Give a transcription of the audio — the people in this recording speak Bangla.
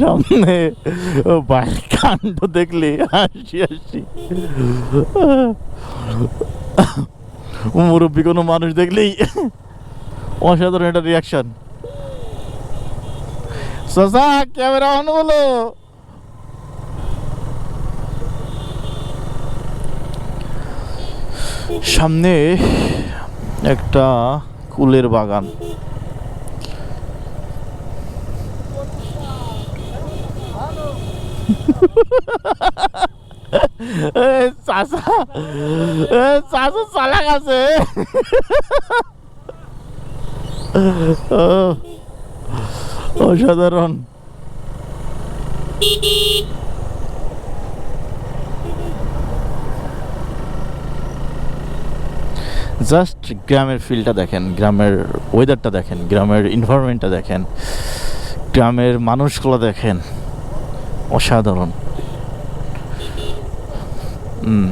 সামনে বাইরের কাণ্ড দেখলে হাসি হাসি। মুরব্বী কোনো মানুষ দেখলেই অসাধারণ একটা রিয়াকশন সসা, ক্যামেরা অন বলো সামনে একটা কুলের বাগান। চাচা চালাক আছে। অসাধারণ। জাস্ট গ্রামের ফিলটা দেখেন, গ্রামের ওয়েদারটা দেখেন, গ্রামের এনভায়রনমেন্টটা দেখেন, গ্রামের মানুষগুলো দেখেন। অসাধারণ। হুম